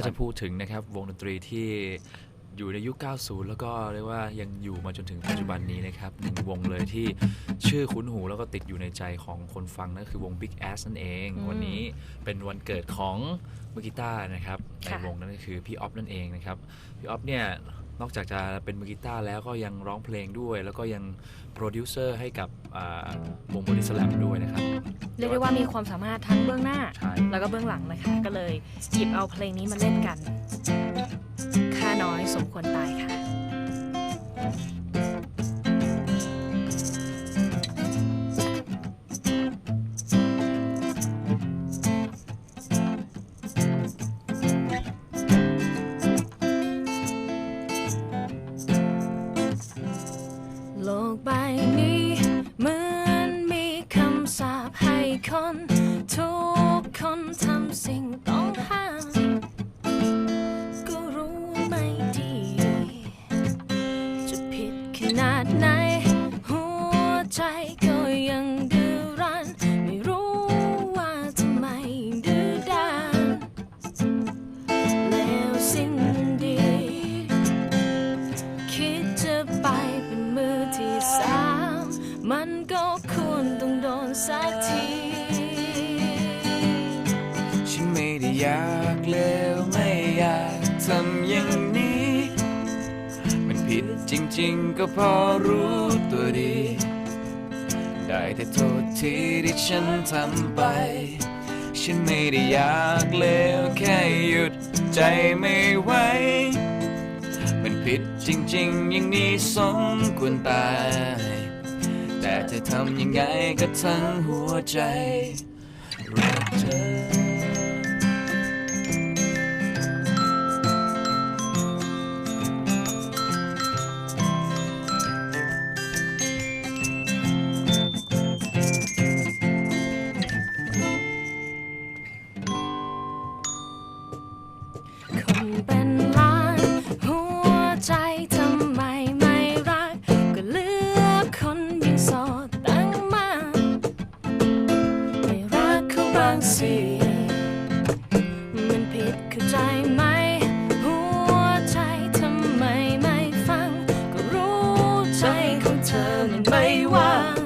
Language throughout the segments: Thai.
าจะพูดถึงนะครับวงดนตรีที่อยู่ในยุค 90 แล้วก็เรียกว่ายังอยู่มาจนถึงปัจจุบันนี้นะครับหนึ่งวงเลยที่ชื่อคุ้นหูแล้วก็ติดอยู่ในใจของคนฟังนั่นคือวง Big Ass นั่นเองอืมวันนี้เป็นวันเกิดของมือกีตาร์นะครับในค่ะวงนั้นก็คือพี่ออฟนั่นเองนะครับพี่ออฟเนี่ย นอกจากจะเป็นมือกีตาร์แล้วก็ยังร้องเพลงด้วย แล้วก็ยังโปรดิวเซอร์ให้กับอ่าวงบริสแลมด้วยนะครับ เรียกได้ว่ามีความสามารถทั้งเบื้องหน้า ใช่ แล้วก็เบื้องหลังนะคะ ก็เลยหยิบเอาเพลงนี้มาเล่นกัน ค่าน้อยสมควรตายค่ะ คนทุกคนทำสิ่งต้องห้ามก็รู้ไม่ดี จะผิดขนาดไหน หัวใจก็ยังดื้อรั้น ไม่รู้ว่าทำไมดื้อด้านแล้วสิ้นดี คิดจะไปเป็นมือที่สาม มันก็ควรต้องโดนสักที อยากเลวไม่อยากทำอย่างนี้ มันผิดจริงๆ ก็พอรู้ตัวดี ได้แต่โทษทีที่ฉันทำไป ฉันไม่ได้อยากเลวแค่หยุดใจไม่ไหวมันผิดจริงๆ อย่างนี้สมควรตาย แต่จะทำยังไงก็ทั้งหัวใจรักเธอ กเขาบางสิมันผิดเข้าใจไหม หัวใจทำไมไม่ฟัง ก็รู้ใจของเธอมันไม่ว่าง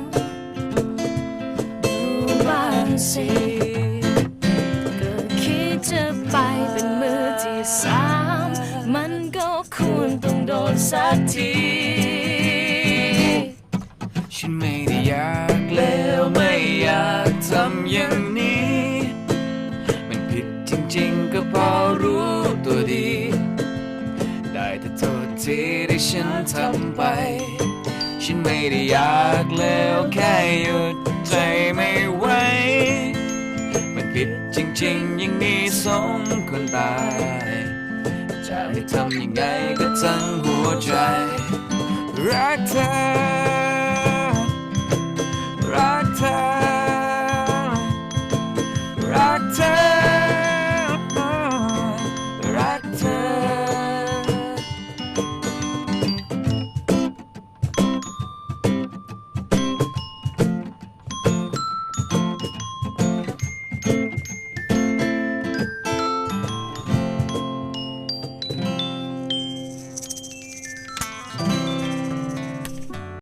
ดูบ้างสิก็คิดจะไปเป็นมือที่สามมันก็ควรต้องโดนสักทีฉันไม่ได้อยากเลวไม่อยากทำอย่าง ก็พอรู้ตัวดี ได้แต่โทษที่ที่ฉันทำไป ฉันไม่ได้อยากเลวแค่หยุดใจไม่ไหว มันผิดจริงๆ อย่างนี้สมควรตายจะให้ทำยังไงก็ทั้งหัวใจ รักเธอ